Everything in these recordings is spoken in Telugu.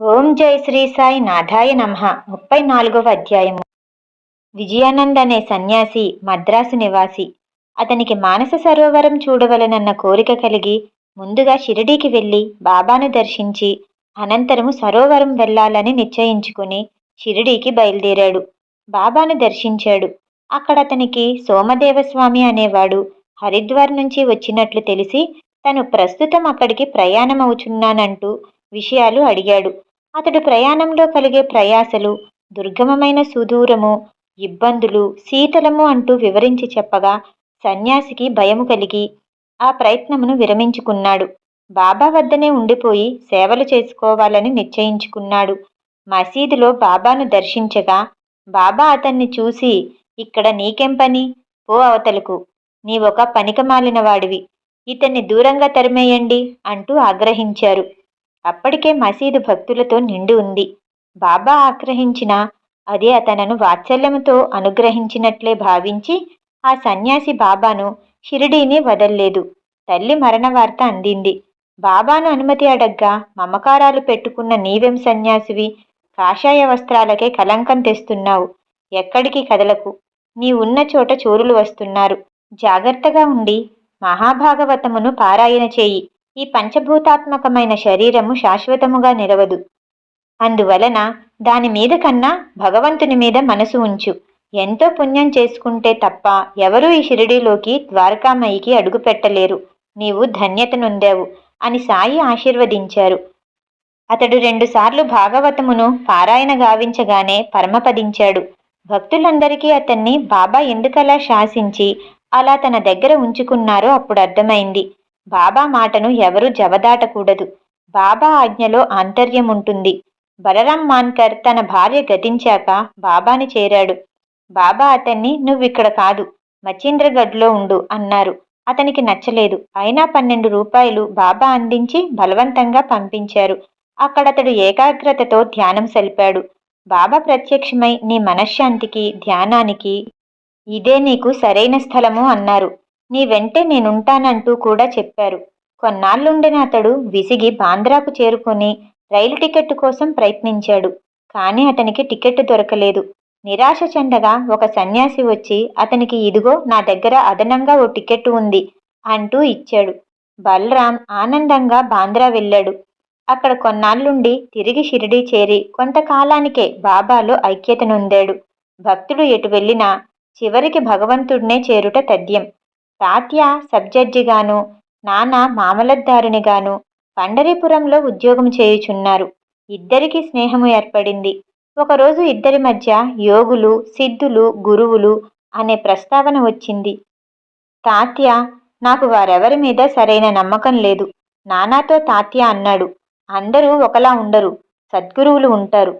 ఓం జై శ్రీ సాయి నాథాయ నమః. ముప్పై నాలుగవ అధ్యాయము. విజయానంద్ అనే సన్యాసి మద్రాసు నివాసి. అతనికి మానస సరోవరం చూడవలనన్న కోరిక కలిగి ముందుగా షిరిడీకి వెళ్ళి బాబాను దర్శించి అనంతరము సరోవరం వెళ్ళాలని నిశ్చయించుకుని షిరిడీకి బయలుదేరాడు. బాబాను దర్శించాడు. అక్కడ అతనికి సోమదేవస్వామి అనేవాడు హరిద్వార్ నుంచి వచ్చినట్లు తెలిసి తను ప్రస్తుతం అక్కడికి ప్రయాణమవుచున్నానంటూ విషయాలు అడిగాడు. అతడు ప్రయాణంలో కలిగే ప్రయాసలు దుర్గమమైన సుదూరము ఇబ్బందులు శీతలము అంటూ వివరించి చెప్పగా సన్యాసికి భయము కలిగి ఆ ప్రయత్నమును విరమించుకున్నాడు. బాబా వద్దనే ఉండిపోయి సేవలు చేసుకోవాలని నిశ్చయించుకున్నాడు. మసీదులో బాబాను దర్శించగా బాబా అతన్ని చూసి ఇక్కడ నీకెం పని? ఓ అవతలకు. నీవొక పనికమాలిన వాడివి ఇతన్ని దూరంగా తరిమేయండి అంటూ ఆగ్రహించారు. అప్పటికే మసీదు భక్తులతో నిండి ఉంది. బాబా ఆగ్రహించిన అది అతనను వాత్సల్యముతో అనుగ్రహించినట్లే భావించి ఆ సన్యాసి బాబాను షిరిడీని వదల్లేదు. తల్లి మరణ వార్త అందింది. బాబాను అనుమతి అడగ్గా మమకారాలు పెట్టుకున్న నీవెం సన్యాసివి కాషాయ వస్త్రాలకే కలంకం తెస్తున్నావు. ఎక్కడికి కదలకు? నీ ఉన్న చోట చోరులు వస్తున్నారు. జాగ్రత్తగా ఉండి మహాభాగవతమును పారాయణ చేయి. ఈ పంచభూతాత్మకమైన శరీరము శాశ్వతముగా నిలవదు. అందువలన దాని మీద కన్నా భగవంతుని మీద మనసు ఉంచు. ఎంతో పుణ్యం చేసుకుంటే తప్ప ఎవరూ ఈ షిరిడీలోకి ద్వారకామయికి అడుగు పెట్టలేరు. నీవు ధన్యతనుందావు అని సాయి ఆశీర్వదించారు. అతడు రెండుసార్లు భాగవతమును పారాయణ గావించగానే పరమపదించాడు భక్తులందరికీ అతన్ని బాబా ఎందుకలా శాసించి అలా తన దగ్గర ఉంచుకున్నారో అప్పుడు అర్థమైంది. బాబా మాటను ఎవరూ జవదాటకూడదు. బాబా ఆజ్ఞలో ఆంతర్యం ఉంటుంది బలరాం మాన్కర్ తన భార్య గతించాక బాబాని చేరాడు. బాబా అతన్ని నువ్విక్కడ కాదు మచీంద్రగఢ్లో ఉండు అన్నారు. అతనికి నచ్చలేదు. అయినా పన్నెండు రూపాయలు బాబా అందించి బలవంతంగా పంపించారు. అక్కడతడు ఏకాగ్రతతో ధ్యానం సలిపాడు. బాబా ప్రత్యక్షమై నీ మనశ్శాంతికి ధ్యానానికి ఇదే నీకు సరైన స్థలము అన్నారు. నీ వెంటే నేనుంటానంటూ కూడా చెప్పారు. కొన్నాళ్ళుండిన అతడు విసిగి బాంద్రాకు చేరుకొని రైలు టికెట్ కోసం ప్రయత్నించాడు. కానీ అతనికి టికెట్ దొరకలేదు. నిరాశ చెందగా ఒక సన్యాసి వచ్చి అతనికి ఇదిగో నా దగ్గర అదనంగా ఓ టికెట్ ఉంది అంటూ ఇచ్చాడు. బలరాం ఆనందంగా బాంద్రా వెళ్ళాడు. అక్కడ కొన్నాళ్ళుండి తిరిగి షిరిడీ చేరి కొంతకాలానికే బాబాలో ఐక్యతనుందాడు భక్తుడు ఎటు వెళ్ళినా చివరికి భగవంతుడినే చేరుట తథ్యం. తాత్య సబ్జడ్జిగాను నాన్న మామలద్దారునిగాను పండరీపురంలో ఉద్యోగం చేయుచున్నారు. ఇద్దరికీ స్నేహము ఏర్పడింది. ఒకరోజు ఇద్దరి మధ్య యోగులు సిద్ధులు గురువులు అనే ప్రస్తావన వచ్చింది. తాత్య నాకు వారెవరి మీద సరైన నమ్మకం లేదు. నానాతో తాత్య అన్నాడు. అందరూ ఒకలా ఉండరు. సద్గురువులు ఉంటారు.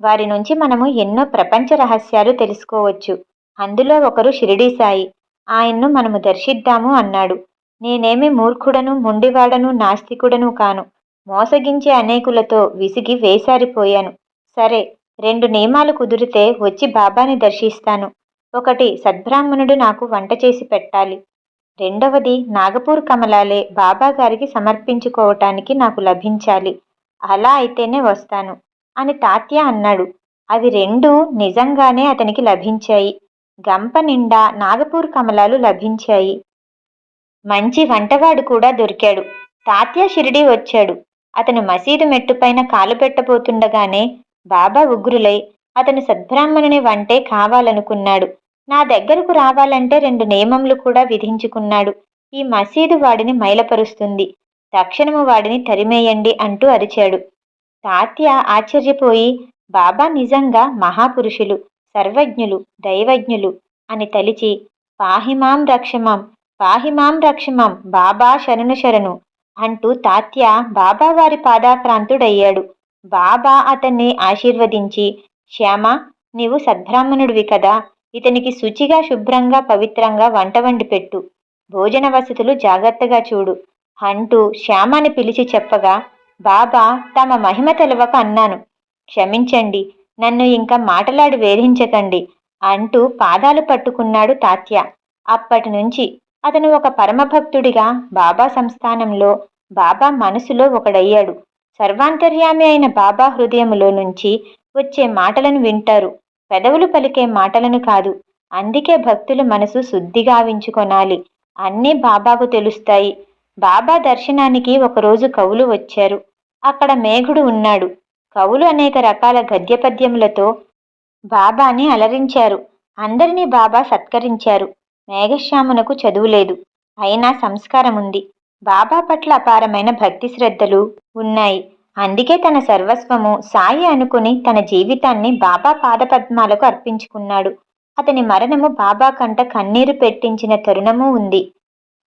వారి నుంచి మనము ఎన్నో ప్రపంచ రహస్యాలు తెలుసుకోవచ్చు. అందులో ఒకరు షిరిడీ సాయి ఆయన్ను మనము దర్శిద్దాము అన్నాడు. నేనేమి మూర్ఖుడను మొండివాడను నాస్తికుడను కాను. మోసగించే అనేకులతో విసిగి వేసారిపోయాను. సరే రెండు నియమాలు కుదిరితే వచ్చి బాబాని దర్శిస్తాను. ఒకటి సద్బ్రాహ్మణుడు నాకు వంట చేసి పెట్టాలి. రెండవది నాగపూర్ కమలాలే బాబా గారికి సమర్పించుకోవటానికి నాకు లభించాలి. అలా అయితేనే వస్తాను. అని తాత్య అన్నాడు. అవి రెండు నిజంగానే అతనికి లభించాయి. గంప నిండా నాగపూర్ కమలాలు లభించాయి. మంచి వంటవాడు కూడా దొరికాడు. తాత్య షిరిడి వచ్చాడు. అతను మసీదు మెట్టుపైన కాలు పెట్టబోతుండగానే బాబా ఉగ్రులై అతను సద్బ్రాహ్మణుని వంటే కావాలనుకున్నాడు. నా దగ్గరకు రావాలంటే రెండు నియమములు కూడా విధించుకున్నాడు. ఈ మసీదు వాడిని మైలపరుస్తుంది. తక్షణము వాడిని తరిమేయండి అంటూ అరిచాడు. తాత్య ఆశ్చర్యపోయి బాబా నిజంగా మహాపురుషులు. సర్వజ్ఞులు దైవజ్ఞులు అని తలిచి పాహిమాం రక్షమాం పాహిమాం రక్షమాం బాబా శరణు శరణు అంటూ తాత్య బాబా వారి పాదాక్రాంతుడయ్యాడు. బాబా అతన్ని ఆశీర్వదించి శ్యామ నీవు సద్బ్రాహ్మణుడివి కదా ఇతనికి శుచిగా శుభ్రంగా పవిత్రంగా వంట వండి పెట్టు. భోజన వసతులు జాగ్రత్తగా చూడు అంటూ శ్యామని పిలిచి చెప్పగా బాబా తమ మహిమ తెలవక అన్నాను. క్షమించండి నన్ను ఇంకా మాటలాడి వేధించకండి అంటూ పాదాలు పట్టుకున్నాడు తాత్య. అప్పటి నుంచి అతను ఒక పరమభక్తుడిగా బాబా సంస్థానంలో బాబా మనసులో ఒకడయ్యాడు. సర్వాంతర్యామి అయిన బాబా హృదయములో నుంచి వచ్చే మాటలను వింటారు. పెదవులు పలికే మాటలను కాదు అందుకే భక్తులు మనసు శుద్ధిగా వించుకొనాలి అన్నీ బాబాకు తెలుస్తాయి. బాబా దర్శనానికి ఒకరోజు కవులు వచ్చారు. అక్కడ మేఘుడు ఉన్నాడు. కవులు అనేక రకాల గద్యపద్యములతో బాబాని అలరించారు. అందరినీ బాబా సత్కరించారు. మేఘశ్యామునకు చదువు లేదు. అయినా సంస్కారం ఉంది బాబా పట్ల అపారమైన భక్తి శ్రద్ధలు ఉన్నాయి. అందుకే తన సర్వస్వము సాయి అనుకుని తన జీవితాన్ని బాబా పాదపద్మాలకు అర్పించుకున్నాడు. అతని మరణము బాబా కంట కన్నీరు పెట్టించిన తరుణము ఉంది.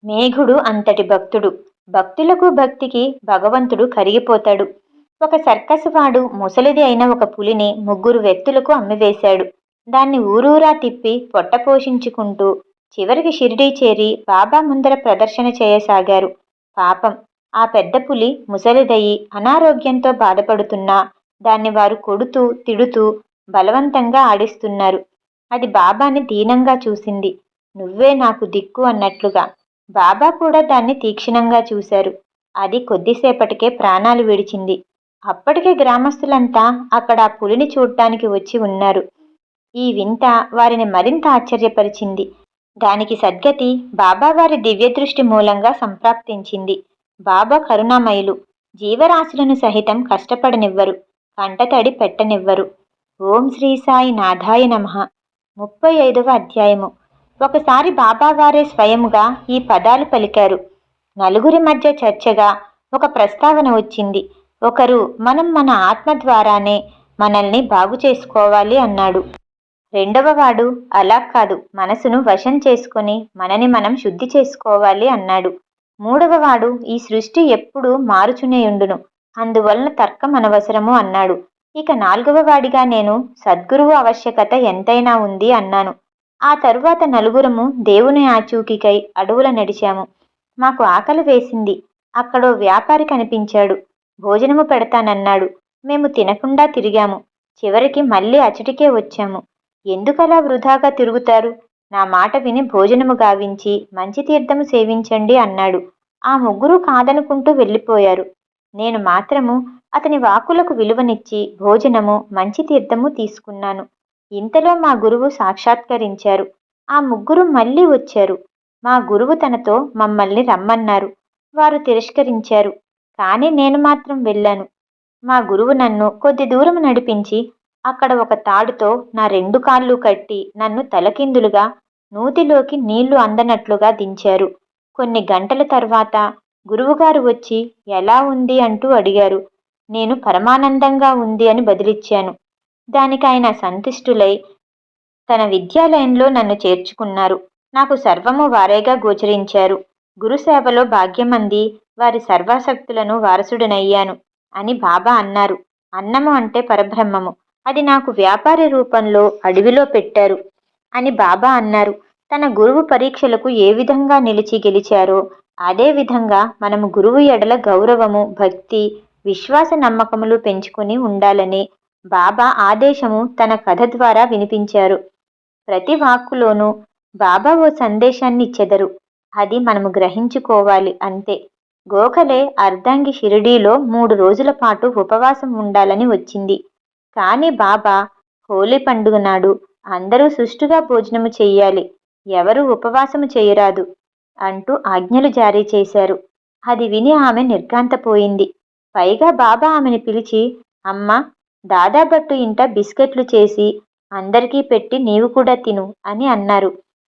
మేఘుడు అంతటి భక్తుడు. భక్తులకు భక్తికి భగవంతుడు కరిగిపోతాడు. ఒక సర్కసు వాడు ముసలిది అయిన ఒక పులిని ముగ్గురు వ్యక్తులకు అమ్మివేశాడు. దాన్ని ఊరూరా తిప్పి పొట్ట పోషించుకుంటూ చివరికి షిరిడీ చేరి బాబా ముందర ప్రదర్శన చేయసాగారు. పాపం ఆ పెద్ద పులి ముసలిదయి అనారోగ్యంతో బాధపడుతున్నా దాన్ని వారు కొడుతూ తిడుతూ బలవంతంగా ఆడిస్తున్నారు. అది బాబాని దీనంగా చూసింది. నువ్వే నాకు దిక్కు అన్నట్లుగా. బాబా కూడా దాన్ని తీక్షణంగా చూశారు. అది కొద్దిసేపటికే ప్రాణాలు విడిచింది. అప్పటికే గ్రామస్తులంతా అక్కడ ఆ పులిని చూడటానికి వచ్చి ఉన్నారు. ఈ వింత వారిని మరింత ఆశ్చర్యపరిచింది. దానికి సద్గతి బాబావారి దివ్యదృష్టి మూలంగా సంప్రాప్తించింది. బాబా కరుణామయులు. జీవరాశులను సహితం కష్టపడనివ్వరు. కంటతడి పెట్టనివ్వరు. ఓం శ్రీ సాయి నాథాయ నమ. ముప్పై ఐదవ అధ్యాయము. ఒకసారి బాబావారే స్వయంగా ఈ పదాలు పలికారు. నలుగురి మధ్య చర్చగా ఒక ప్రస్తావన వచ్చింది. ఒకరు మనం మన ఆత్మ ద్వారానే మనల్ని బాగు చేసుకోవాలి అన్నాడు. రెండవ వాడు అలా కాదు మనసును వశం చేసుకొని మనని మనం శుద్ధి చేసుకోవాలి అన్నాడు. మూడవ వాడు ఈ సృష్టి ఎప్పుడూ మారుచునేయుండును అందువలన తర్కం అనవసరము అన్నాడు. ఇక నాలుగవ వాడిగా నేను సద్గురువు ఆవశ్యకత ఎంతైనా ఉంది అన్నాను. ఆ తరువాత నలుగురము దేవుని ఆచూకీకై అడవుల నడిచాము. మాకు ఆకలి వేసింది. అక్కడో వ్యాపారి కనిపించాడు. భోజనము పెడతానన్నాడు. మేము తినకుండా తిరిగాము. చివరికి మళ్ళీ అచటికే వచ్చాము. ఎందుకలా వృధాగా తిరుగుతారు? నా మాట విని భోజనము గావించి మంచి తీర్థము సేవించండి అన్నాడు. ఆ ముగ్గురు కాదనుకుంటూ వెళ్ళిపోయారు. నేను మాత్రము అతని వాకులకు విలువనిచ్చి భోజనము మంచి తీర్థము తీసుకున్నాను. ఇంతలో మా గురువు సాక్షాత్కరించారు. ఆ ముగ్గురు మళ్ళీ వచ్చారు. మా గురువు తనతో మమ్మల్ని రమ్మన్నారు. వారు తిరస్కరించారు. కానీ నేను మాత్రం వెళ్ళాను. మా గురువు నన్ను కొద్ది దూరం నడిపించి అక్కడ ఒక తాడుతో నా రెండు కాళ్ళు కట్టి నన్ను తలకిందులుగా నూతిలోకి నీళ్ళు అందనట్లుగా దించారు. కొన్ని గంటల తర్వాత గురువుగారు వచ్చి ఎలా ఉంది? అంటూ అడిగారు. నేను పరమానందంగా ఉంది అని బదిలిచ్చాను. దానికి ఆయన సంతుష్టులై తన విద్యాలయంలో నన్ను చేర్చుకున్నారు. నాకు సర్వము వారేగా గోచరించారు. గురుసేవలో భాగ్యమంది వారి సర్వాసక్తులను వారసుడనయ్యాను అని బాబా అన్నారు. అన్నము అంటే పరబ్రహ్మము. అది నాకు వ్యాపారి రూపంలో అడవిలో పెట్టారు అని బాబా అన్నారు. తన గురువు పరీక్షలకు ఏ విధంగా నిలిచి గెలిచారో అదే విధంగా మనము గురువు ఎడల గౌరవము భక్తి విశ్వాస నమ్మకములు పెంచుకుని ఉండాలని బాబా ఆదేశము తన కథ ద్వారా వినిపించారు. ప్రతి వాక్కులోనూ బాబా ఓ సందేశాన్ని ఇచ్చెదరు. అది మనము గ్రహించుకోవాలి అంతే. గోఖలే అర్ధాంగి షిరిడీలో మూడు రోజుల పాటు ఉపవాసం ఉండాలని వచ్చింది. కానీ బాబా హోలీ పండుగ నాడు అందరూ సుష్టుగా భోజనము చెయ్యాలి ఎవరు ఉపవాసము చేయరాదు అంటూ ఆజ్ఞలు జారీ చేశారు. అది విని ఆమె నిర్ఘాంతపోయింది. పైగా బాబా ఆమెను పిలిచి అమ్మ దాదాభట్టు ఇంట బిస్కెట్లు చేసి అందరికీ పెట్టి నీవు కూడా తిను అని అన్నారు.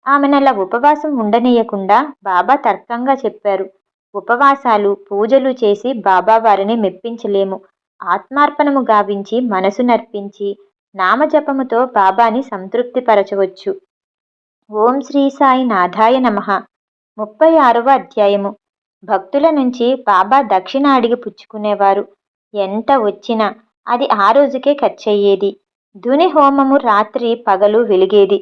ఆమెనలా ఉపవాసం ఉండనీయకుండా బాబా తర్కంగా చెప్పారు. ఉపవాసాలు పూజలు చేసి బాబా వారిని మెప్పించలేము. ఆత్మార్పణము గావించి మనసు నర్పించి నామజపముతో బాబాని సంతృప్తిపరచవచ్చు. ఓం శ్రీ సాయి నాథాయ నమ. ముప్పై ఆరవ అధ్యాయము. భక్తుల నుంచి బాబా దక్షిణ అడిగి పుచ్చుకునేవారు. ఎంత వచ్చినా అది ఆ రోజుకే ఖర్చయ్యేది. ధుని హోమము రాత్రి పగలు వెలిగేది.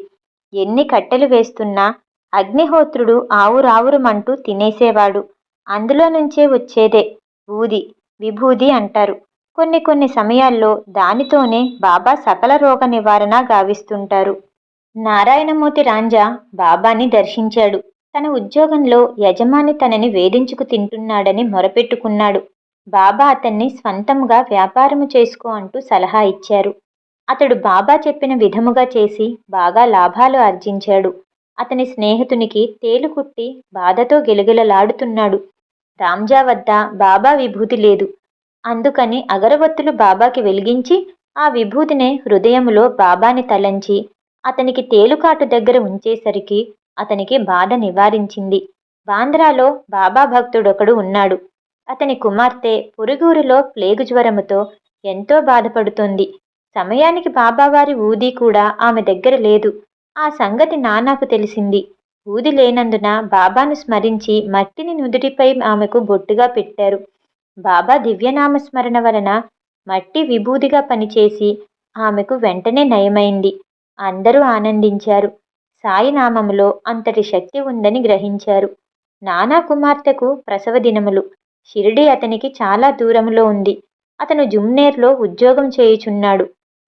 ఎన్ని కట్టెలు వేస్తున్నా అగ్నిహోత్రుడు ఆవురావురమంటూ తినేసేవాడు. అందులో నుంచే వచ్చేదే బూది విభూది అంటారు. కొన్ని కొన్ని సమయాల్లో దానితోనే బాబా సకల రోగ నివారణ గావిస్తుంటారు. నారాయణమూర్తి రాంజా బాబాని దర్శించాడు. తన ఉద్యోగంలో యజమాని తనని వేధించుకు తింటున్నాడని మొరపెట్టుకున్నాడు. బాబా అతన్ని స్వంతముగా వ్యాపారము చేసుకో అంటూ సలహా ఇచ్చారు. అతడు బాబా చెప్పిన విధముగా చేసి బాగా లాభాలు ఆర్జించాడు. అతని స్నేహితునికి తేలు కుట్టి బాధతో గిలగిలలాడుతున్నాడు. రామ్జా వద్ద బాబా విభూతి లేదు. అందుకని అగరబత్తులు బాబాకి వెలిగించి ఆ విభూతినే హృదయములో బాబాని తలంచి అతనికి తేలుకాటు దగ్గర ఉంచేసరికి అతనికి బాధ నివారించింది. బాంద్రాలో బాబా భక్తుడొకడు ఉన్నాడు. అతని కుమార్తె పురుగూరులో ప్లేగు జ్వరముతో ఎంతో బాధపడుతోంది. సమయానికి బాబావారి ఊది కూడా ఆమె దగ్గర లేదు. ఆ సంగతి నానాకు తెలిసింది. ఊది లేనందున బాబాను స్మరించి మట్టిని నుదుటిపై ఆమెకు బొట్టుగా పెట్టారు. బాబా దివ్యనామ స్మరణ వలన మట్టి విభూదిగా పనిచేసి ఆమెకు వెంటనే నయమైంది. అందరూ ఆనందించారు. సాయినామములో అంతటి శక్తి ఉందని గ్రహించారు. నానా కుమార్తెకు ప్రసవ దినములు. షిరిడి అతనికి చాలా దూరంలో ఉంది. అతను జుమ్నేర్లో ఉద్యోగం చేయుచున్నాడు.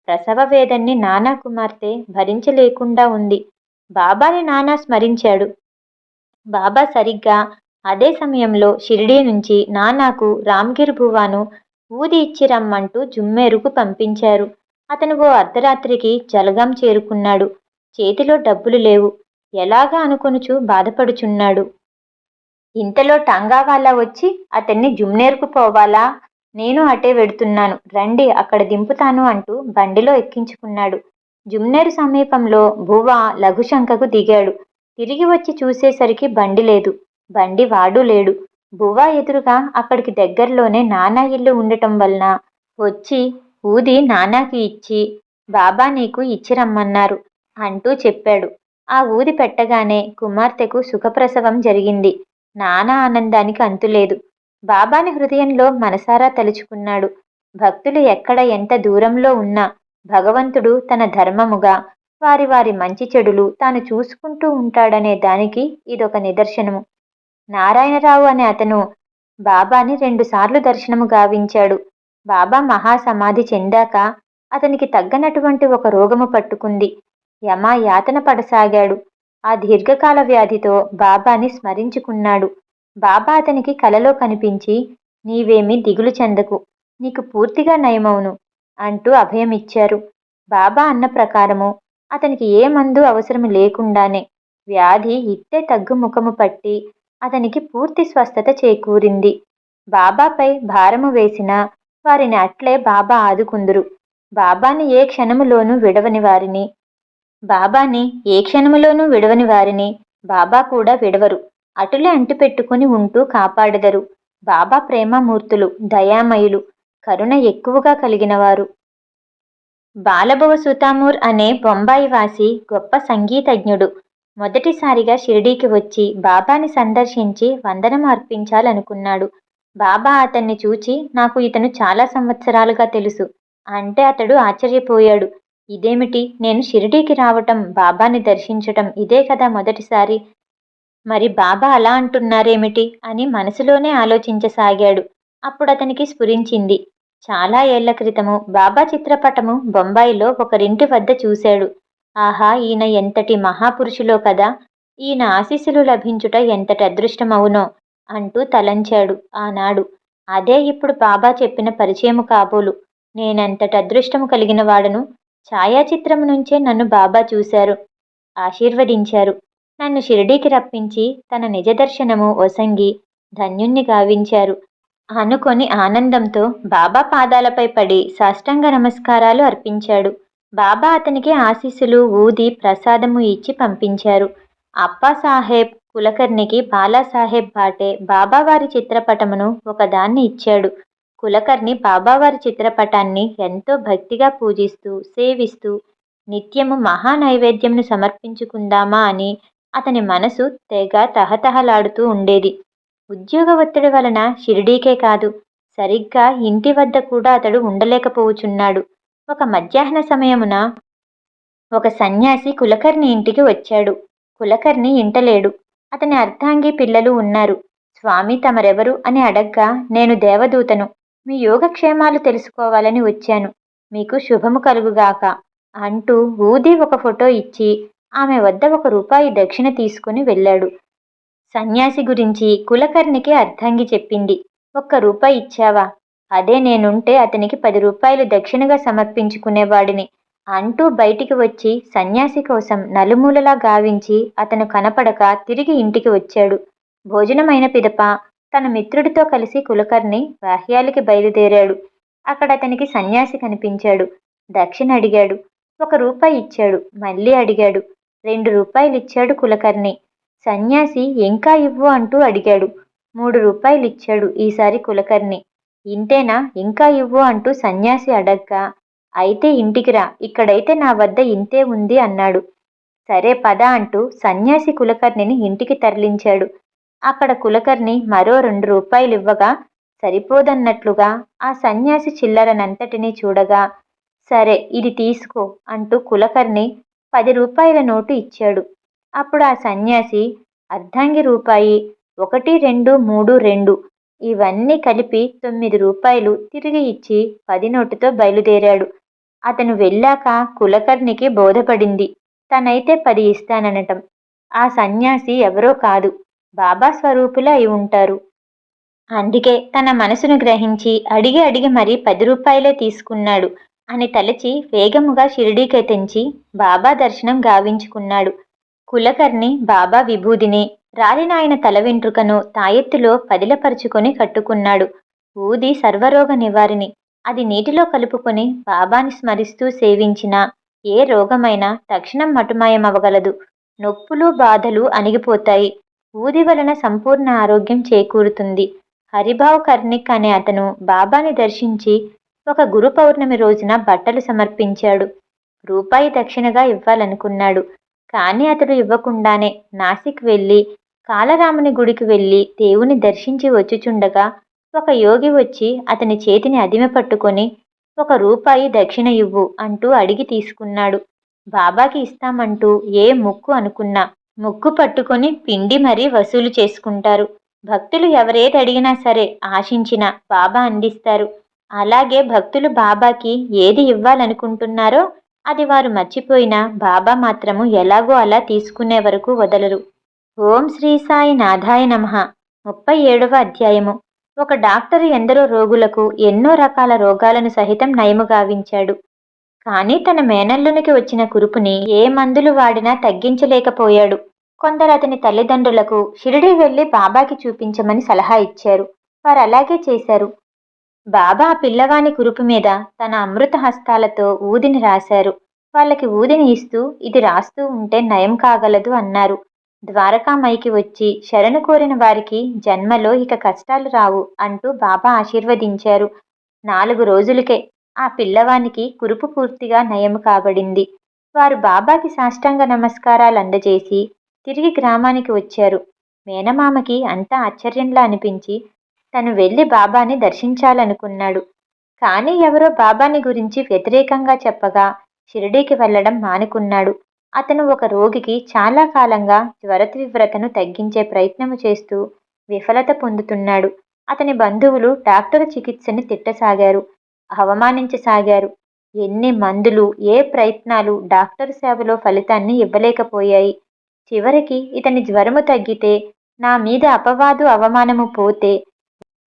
ప్రసవ వేదన్ని నానా కుమార్తె భరించలేకుండా ఉంది. బాబాని నానా స్మరించాడు. బాబా సరిగ్గా అదే సమయంలో షిరిడీ నుంచి నానాకు రామ్గిర్ భువాను ఊది ఇచ్చి రమ్మంటూ జుమ్మేరుకు పంపించారు. అతను ఓ అర్ధరాత్రికి జలగాం చేరుకున్నాడు. చేతిలో డబ్బులు లేవు. ఎలాగా అనుకొనుచు బాధపడుచున్నాడు. ఇంతలో టంగావాలా వచ్చి అతన్ని జుమ్నేర్కు పోవాలా? నేను అటే వెడుతున్నాను. రండి అక్కడ దింపుతాను అంటూ బండిలో ఎక్కించుకున్నాడు. జుమ్నేరు సమీపంలో భువ లఘుశంకకు దిగాడు. తిరిగి వచ్చి చూసేసరికి బండి లేదు. బండి వాడు లేడు. భువ ఎదురుగా అక్కడికి దగ్గరలోనే నానా ఇల్లు ఉండటం వలన వచ్చి ఊది నానాకి ఇచ్చి బాబా నీకు ఇచ్చి రమ్మన్నారు అంటూ చెప్పాడు. ఆ ఊది పెట్టగానే కుమార్తెకు సుఖప్రసవం జరిగింది. నానా ఆనందానికి అంతులేదు. బాబాని హృదయంలో మనసారా తలుచుకున్నాడు. భక్తులు ఎక్కడ ఎంత దూరంలో ఉన్నా భగవంతుడు తన ధర్మముగా వారి వారి మంచి చెడులు తాను చూసుకుంటూ ఉంటాడనే దానికి ఇదొక నిదర్శనము. నారాయణరావు అనే అతను బాబాని రెండుసార్లు దర్శనము గావించాడు. బాబా మహాసమాధి చెందాక అతనికి తగ్గనటువంటి ఒక రోగము పట్టుకుంది. యమ యాతన పడసాగాడు. ఆ దీర్ఘకాల వ్యాధితో బాబాని స్మరించుకున్నాడు. బాబా అతనికి కలలో కనిపించి నీవేమీ దిగులు చెందకు నీకు పూర్తిగా నయమవును అంటూ అభయమిచ్చారు బాబా అన్న ప్రకారము అతనికి ఏ మందు అవసరం లేకుండానే వ్యాధి ఇట్టే తగ్గుముఖము పట్టి అతనికి పూర్తి స్వస్థత చేకూరింది. బాబాపై భారము వేసిన వారిని అట్లే బాబా ఆదుకుందురు. బాబాని ఏ క్షణములోనూ విడవని వారిని బాబాని ఏ క్షణములోనూ విడవని వారిని బాబా కూడా విడవరు. అటులే అంటిపెట్టుకుని ఉంటూ కాపాడదరు. బాబా ప్రేమమూర్తులు దయామయులు కరుణ ఎక్కువగా కలిగినవారు. బాలభవ సుతామూర్ అనే బొంబాయి వాసి గొప్ప సంగీతజ్ఞుడు. మొదటిసారిగా షిరిడీకి వచ్చి బాబాని సందర్శించి వందనం అర్పించాలనుకున్నాడు. బాబా అతన్ని చూచి నాకు ఇతను చాలా సంవత్సరాలుగా తెలుసు అంటే అతడు ఆశ్చర్యపోయాడు. ఇదేమిటి? నేను షిరిడీకి రావటం బాబాని దర్శించటం ఇదే కదా మొదటిసారి. మరి బాబా అలా అంటున్నారేమిటి అని మనసులోనే ఆలోచించసాగాడు. అప్పుడు అతనికి స్ఫురించింది. చాలా ఏళ్ళ క్రితము బాబా చిత్రపటము బొంబాయిలో ఒకరింటి వద్ద చూశాడు. ఆహా ఈయన ఎంతటి మహాపురుషులో కదా! ఈయన ఆశీస్సులు లభించుట ఎంతటి అదృష్టమవునో! అంటూ తలంచాడు ఆనాడు. అదే ఇప్పుడు బాబా చెప్పిన పరిచయము కాబోలు. నేనంతటి అదృష్టము కలిగిన వాడను. ఛాయాచిత్రం నుంచే నన్ను బాబా చూశారు. ఆశీర్వదించారు. నన్ను షిరిడీకి రప్పించి తన నిజదర్శనము ఒసంగి ధన్యుణ్ణి గావించారు. అనుకొని ఆనందంతో బాబా పాదాలపై పడి సాష్టంగ నమస్కారాలు అర్పించాడు. బాబా అతనికి ఆశీస్సులు ఊది ప్రసాదము ఇచ్చి పంపించారు. అప్పాసాహెబ్ కులకర్ణికి బాలాసాహెబ్ బాటే బాబావారి చిత్రపటమును ఒకదాన్ని ఇచ్చాడు. కులకర్ణి బాబావారి చిత్రపటాన్ని ఎంతో భక్తిగా పూజిస్తూ సేవిస్తూ నిత్యము మహానైవేద్యంను సమర్పించుకుందామా అని అతని మనసు తెగ తహతహలాడుతూ ఉండేది. ఉద్యోగ ఒత్తిడి వలన షిరిడీకే కాదు సరిగ్గా ఇంటి వద్ద కూడా అతడు ఉండలేకపోవచున్నాడు ఒక మధ్యాహ్న సమయమున ఒక సన్యాసి కులకర్ణి ఇంటికి వచ్చాడు. కులకర్ణి ఇంటలేడు. అతని అర్ధాంగి పిల్లలు ఉన్నారు. స్వామి తమరెవరు? అని అడగ్గా నేను దేవదూతను. మీ యోగక్షేమాలు తెలుసుకోవాలని వచ్చాను. మీకు శుభము కలుగుగాక. అంటూ ఊది ఒక ఫోటో ఇచ్చి ఆమె వద్ద ఒక రూపాయి దక్షిణ తీసుకుని వెళ్ళాడు. సన్యాసి గురించి కులకర్ణికి అర్ధంగి చెప్పింది. ఒక్క రూపాయి ఇచ్చావా? అదే నేనుంటే అతనికి పది రూపాయలు దక్షిణగా సమర్పించుకునేవాడిని. అంటూ బయటికి వచ్చి సన్యాసి కోసం నలుమూలలా గావించి అతను కనపడక తిరిగి ఇంటికి వచ్చాడు. భోజనమైన పిదప తన మిత్రుడితో కలిసి కులకర్ణి బాహ్యాలకి బయలుదేరాడు. అక్కడ అతనికి సన్యాసి కనిపించాడు. దక్షిణ అడిగాడు. ఒక రూపాయి ఇచ్చాడు. మళ్ళీ అడిగాడు. రెండు రూపాయలు ఇచ్చాడు కులకర్ణి. సన్యాసి ఇంకా ఇవ్వు? అంటూ అడిగాడు. మూడు రూపాయలు ఇచ్చాడు ఈసారి కులకర్ణి. ఇంతేనా? ఇంకా ఇవ్వు? అంటూ సన్యాసి అడగ్గా. అయితే ఇంటికిరా ఇక్కడైతే నా వద్ద ఇంతే ఉంది అన్నాడు. సరే పద అంటూ సన్యాసి కులకర్ణిని ఇంటికి తరలించాడు. అక్కడ కులకర్ణి మరో రెండు రూపాయలు ఇవ్వగా సరిపోదన్నట్లుగా ఆ సన్యాసి చిల్లరనంతటినీ చూడగా సరే ఇది తీసుకో అంటూ కులకర్ణి పది రూపాయల నోటు ఇచ్చాడు. అప్పుడు ఆ సన్యాసి అర్ధాంగి రూపాయి ఒకటి రెండు మూడు రెండు ఇవన్నీ కలిపి తొమ్మిది రూపాయలు తిరిగి ఇచ్చి పది నోటుతో బయలుదేరాడు. అతను వెళ్ళాక కులకర్ణికి బోధపడింది. తనైతే పది ఇస్తాననటం. ఆ సన్యాసి ఎవరో కాదు బాబా స్వరూపుల అయి ఉంటారు. అందుకే తన మనసును గ్రహించి అడిగి అడిగి మరీ పది రూపాయలే తీసుకున్నాడు. అని తలచి వేగముగా షిరిడీకి తెంచి బాబా దర్శనం గావించుకున్నాడు. కులకర్ణి బాబా విభూదిని రాలినాయన తల వెంట్రుకను తాయెత్తులో పదిలపరుచుకొని కట్టుకున్నాడు. ఊది సర్వరోగ నివారిణి. అది నీటిలో కలుపుకొని బాబాని స్మరిస్తూ సేవించిన ఏ రోగమైనా తక్షణం మటుమాయమవగలదు నొప్పులు బాధలు అణిగిపోతాయి. ఊది వలన సంపూర్ణ ఆరోగ్యం చేకూరుతుంది. హరిభావ్ కర్ణిక్ అనే అతను బాబాని దర్శించి ఒక గురు పౌర్ణమి రోజున బట్టలు సమర్పించాడు. రూపాయి దక్షిణగా ఇవ్వాలనుకున్నాడు. కానీ అతడు ఇవ్వకుండానే నాసిక్ వెళ్ళి కాలరాముని గుడికి వెళ్ళి దేవుని దర్శించి వచ్చుచుండగా ఒక యోగి వచ్చి అతని చేతిని అదిమె పట్టుకొని ఒక రూపాయి దక్షిణ ఇవ్వు అంటూ అడిగి తీసుకున్నాడు. బాబాకి ఇస్తామంటూ ఏ ముక్కు అనుకున్నా ముక్కు పట్టుకొని పిండి మరీ వసూలు చేసుకుంటారు. భక్తులు ఎవరేది అడిగినా సరే ఆశించిన బాబా అందిస్తారు. అలాగే భక్తులు బాబాకి ఏది ఇవ్వాలనుకుంటున్నారో అది వారు మర్చిపోయినా బాబా మాత్రము ఎలాగో అలా తీసుకునే వరకు వదలరు. ఓం శ్రీ సాయి నాథాయ నమ. ముప్పై ఏడవ అధ్యాయము. ఒక డాక్టర్ ఎందరో రోగులకు ఎన్నో రకాల రోగాలను సహితం నయముగావించాడు కానీ తన మేనల్లునికి వచ్చిన కురుపుని ఏ మందులు వాడినా తగ్గించలేకపోయాడు. కొందరు అతని తల్లిదండ్రులకు షిరిడి వెళ్ళి బాబాకి చూపించమని సలహా ఇచ్చారు. వారు అలాగే చేశారు. బాబా ఆ పిల్లవాని కురుపు మీద తన అమృత హస్తాలతో ఊదిని రాశారు. వాళ్ళకి ఊదిని ఇస్తూ ఇది రాస్తూ ఉంటే నయం కాగలదు అన్నారు. ద్వారకామైకి వచ్చి శరణు కోరిన వారికి జన్మలో ఇక కష్టాలు రావు అంటూ బాబా ఆశీర్వదించారు. నాలుగు రోజులకే ఆ పిల్లవానికి కురుపు పూర్తిగా నయం కాబడింది. వారు బాబాకి సాష్టాంగ నమస్కారాలు అందజేసి తిరిగి గ్రామానికి వచ్చారు. మేనమామకి అంతా ఆశ్చర్యంలా అనిపించి తను వెళ్ళి బాబాని దర్శించాలనుకున్నాడు. కానీ ఎవరో బాబాని గురించి వ్యతిరేకంగా చెప్పగా షిరిడీకి వెళ్ళడం మానుకున్నాడు. అతను ఒక రోగికి చాలా కాలంగా జ్వరతీవ్రతను తగ్గించే ప్రయత్నము చేస్తూ విఫలత పొందుతున్నాడు. అతని బంధువులు డాక్టర్ చికిత్సని తిట్టసాగారు. అవమానించసాగారు. ఎన్ని మందులు ఏ ప్రయత్నాలు డాక్టర్ సేవలో ఫలితాన్ని ఇవ్వలేకపోయాయి. చివరికి ఇతని జ్వరము తగ్గితే నా మీద అపవాదు అవమానము పోతే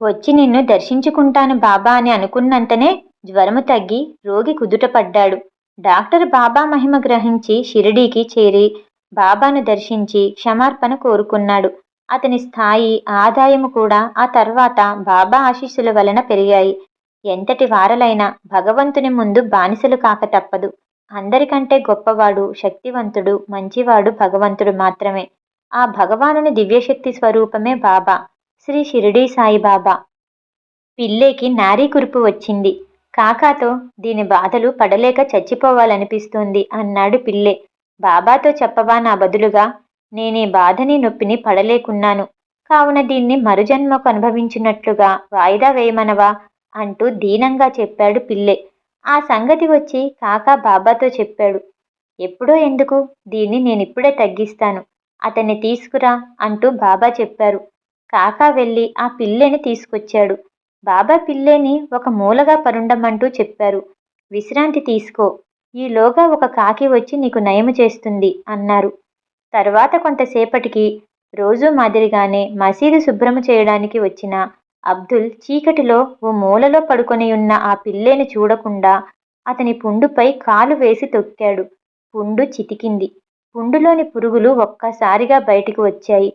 వచ్చి నిన్ను దర్శించుకుంటాను బాబా అని అనుకున్నంతనే జ్వరము తగ్గి రోగి కుదుటపడ్డాడు డాక్టర్ బాబా మహిమ గ్రహించి షిరిడీకి చేరి బాబాను దర్శించి క్షమార్పణ కోరుకున్నాడు. అతని స్థాయి ఆదాయము కూడా ఆ తర్వాత బాబా ఆశీస్సుల వలన పెరిగాయి. ఎంతటి వారలైనా భగవంతుని ముందు బానిసలు కాక తప్పదు. అందరికంటే గొప్పవాడు శక్తివంతుడు మంచివాడు భగవంతుడు మాత్రమే. ఆ భగవానుని దివ్యశక్తి స్వరూపమే బాబా. శ్రీ షిరిడీ సాయిబాబా. పిల్లేకి నారీ కురుపు వచ్చింది. కాకాతో దీని బాధలు పడలేక చచ్చిపోవాలనిపిస్తోంది అన్నాడు పిల్లే. బాబాతో చెప్పవా నా బదులుగా? నేనే బాధని నొప్పిని పడలేకున్నాను. కావున దీన్ని మరుజన్మకు అనుభవించినట్లుగా వాయిదా వేయమనవా? అంటూ దీనంగా చెప్పాడు పిల్లే. ఆ సంగతి వచ్చి కాకా బాబాతో చెప్పాడు. ఎప్పుడో ఎందుకు? దీన్ని నేనిప్పుడే తగ్గిస్తాను. అతన్ని తీసుకురా అంటూ బాబా చెప్పారు. కాకా వెళ్ళి ఆ పిల్లెని తీసుకొచ్చాడు. బాబా పిల్లేని ఒక మూలగా పరుండమంటూ చెప్పారు. విశ్రాంతి తీసుకో. ఈలోగా ఒక కాకి వచ్చి నీకు నయము చేస్తుంది అన్నారు. తర్వాత కొంతసేపటికి రోజు మాదిరిగానే మసీదు శుభ్రము చేయడానికి వచ్చిన అబ్దుల్ చీకటిలో ఓ మూలలో పడుకొని ఉన్న ఆ పిల్లేని చూడకుండా అతని పుండుపై కాలు వేసి తొక్కాడు. పుండు చితికింది. పుండులోని పురుగులు ఒక్కసారిగా బయటికి వచ్చాయి.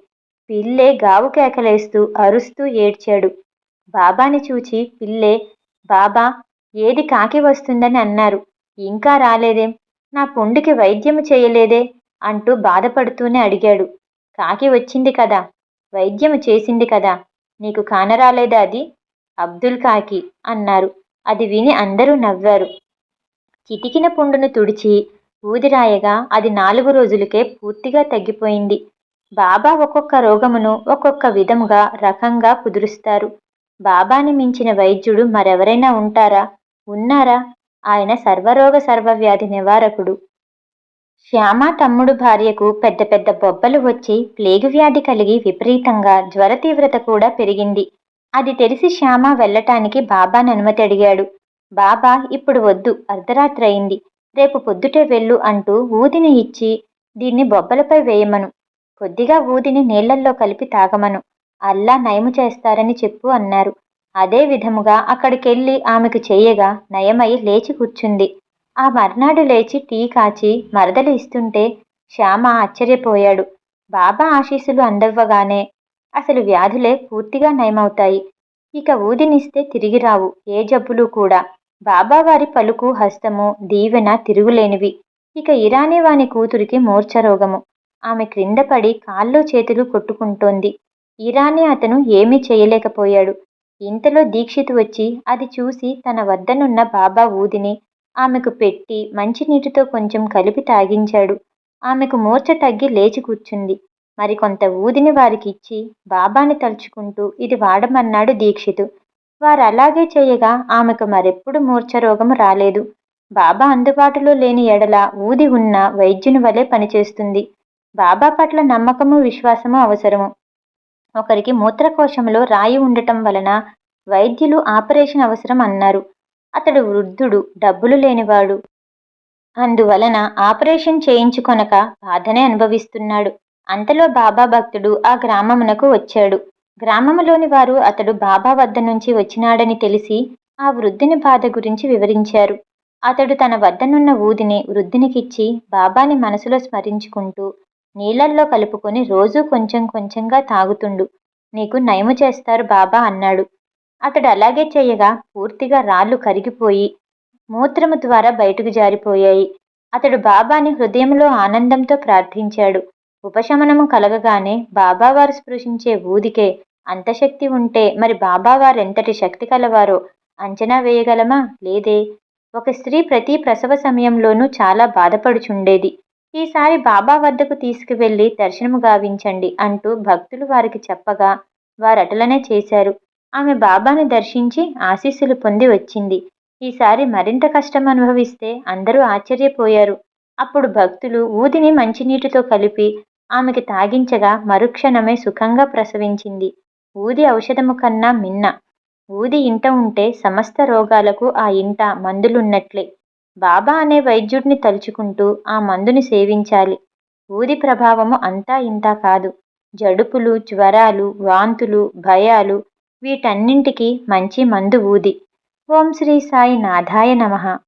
పిల్లే గావు కేకలేస్తూ అరుస్తూ ఏడ్చాడు. బాబాని చూచి పిల్లే బాబా ఏది కాకి వస్తుందని అన్నారు. ఇంకా రాలేదేం? నా పుండుకి వైద్యము చేయలేదే? అంటూ బాధపడుతూనే అడిగాడు. కాకి వచ్చింది కదా వైద్యము చేసింది కదా నీకు కానరాలేదా అది? అబ్దుల్ కాకి అన్నారు. అది విని అందరూ నవ్వారు. చితికిన పుండును తుడిచి ఊదిరాయగా అది నాలుగు రోజులకే పూర్తిగా తగ్గిపోయింది. బాబా ఒక్కొక్క రోగమును ఒక్కొక్క విధముగా రకంగా కుదురుస్తారు. బాబాని మించిన వైద్యుడు మరెవరైనా ఉంటారా? ఉన్నారా? ఆయన సర్వరోగ సర్వవ్యాధి నివారకుడు. శ్యామ తమ్ముడు భార్యకు పెద్ద పెద్ద బొబ్బలు వచ్చి ప్లేగు వ్యాధి కలిగి విపరీతంగా జ్వర తీవ్రత కూడా పెరిగింది. అది తెలిసి శ్యామ వెళ్ళటానికి బాబాని అనుమతి అడిగాడు. బాబా ఇప్పుడు వద్దు అర్ధరాత్రి అయింది. రేపు పొద్దుటే వెళ్ళు అంటూ ఊదిని ఇచ్చి దీన్ని బొబ్బలపై వేయమను. కొద్దిగా ఊదిని నీళ్ళల్లో కలిపి తాగమను. అల్లా నయము చేస్తారని చెప్పు అన్నారు. అదే విధముగా అక్కడికెళ్ళి ఆమెకు చేయగా నయమై లేచి కూర్చుంది. ఆ మర్నాడు లేచి టీ కాచి మరదలు ఇస్తుంటే శ్యామ ఆశ్చర్యపోయాడు. బాబా ఆశీస్సులు అందవ్వగానే అసలు వ్యాధులే పూర్తిగా నయమవుతాయి. ఇక ఊదినిస్తే తిరిగి రావు ఏ జబ్బులు కూడా. బాబావారి పలుకు హస్తము దీవెన తిరుగులేనివి. ఇక ఇరానీ వాని కూతురికి మూర్ఛరోగము. ఆమె క్రింద పడి కాళ్ళు చేతులు కొట్టుకుంటోంది. ఇరానీ అతను ఏమీ చేయలేకపోయాడు. ఇంతలో దీక్షిత్ వచ్చి అది చూసి తన వద్దనున్న బాబా ఊదిని ఆమెకు పెట్టి మంచినీటితో కొంచెం కలిపి తాగించాడు. ఆమెకు మూర్ఛ తగ్గి లేచి కూర్చుంది. మరికొంత ఊదిని వారికిచ్చి బాబాని తలుచుకుంటూ ఇది వాడమన్నాడు దీక్షితు. వారు అలాగే చేయగా ఆమెకు మరెప్పుడు మూర్ఛ రోగం రాలేదు. బాబా అందుబాటులో లేని ఎడల ఊది ఉన్న వైద్యుని వలె పనిచేస్తుంది. బాబా పట్ల నమ్మకము విశ్వాసము అవసరము. ఒకరికి మూత్రకోశంలో రాయి ఉండటం వలన వైద్యులు ఆపరేషన్ అవసరం అన్నారు. అతడు వృద్ధుడు డబ్బులు లేనివాడు. అందువలన ఆపరేషన్ చేయించుకొనక బాధనే అనుభవిస్తున్నాడు. అంతలో బాబా భక్తుడు ఆ గ్రామమునకు వచ్చాడు. గ్రామములోని వారు అతడు బాబా వద్ద నుంచి వచ్చినాడని తెలిసి ఆ వృద్ధుని బాధ గురించి వివరించారు. అతడు తన వద్దనున్న ఊదిని వృద్ధునికిచ్చి బాబాని మనసులో స్మరించుకుంటూ నీళ్ళల్లో కలుపుకొని రోజూ కొంచెం కొంచెంగా తాగుతుండు. నీకు నయము చేస్తారు బాబా అన్నాడు. అతడు అలాగే చేయగా పూర్తిగా రాళ్ళు కరిగిపోయి మూత్రము ద్వారా బయటకు జారిపోయాయి. అతడు బాబాని హృదయంలో ఆనందంతో ప్రార్థించాడు. ఉపశమనము కలగగానే బాబావారు స్పృశించే ఊదికే అంత శక్తి ఉంటే మరి బాబావారెంతటి శక్తి కలవారో అంచనా వేయగలమా? లేదే. ఒక స్త్రీ ప్రతి ప్రసవ సమయంలోనూ చాలా బాధపడుచుండేది. ఈసారి బాబా వద్దకు తీసుకువెళ్ళి దర్శనము గావించండి అంటూ భక్తులు వారికి చెప్పగా వారటలనే చేశారు. ఆమె బాబాని దర్శించి ఆశీస్సులు పొంది వచ్చింది. ఈసారి మరింత కష్టం అనుభవిస్తే అందరూ ఆశ్చర్యపోయారు. అప్పుడు భక్తులు ఊదిని మంచినీటితో కలిపి ఆమెకి తాగించగా మరుక్షణమే సుఖంగా ప్రసవించింది. ఊది ఔషధము కన్నా మిన్న. ఊది ఇంట ఉంటే సమస్త రోగాలకు ఆ ఇంట మందులున్నట్లే. బాబా అనే వైద్యుడిని తలుచుకుంటూ ఆ మందుని సేవించాలి. ఊది ప్రభావము అంతా ఇంతా కాదు. జడుపులు జ్వరాలు వాంతులు భయాలు వీటన్నింటికి మంచి మందు ఊది. ఓం శ్రీ సాయి నాథాయ నమ.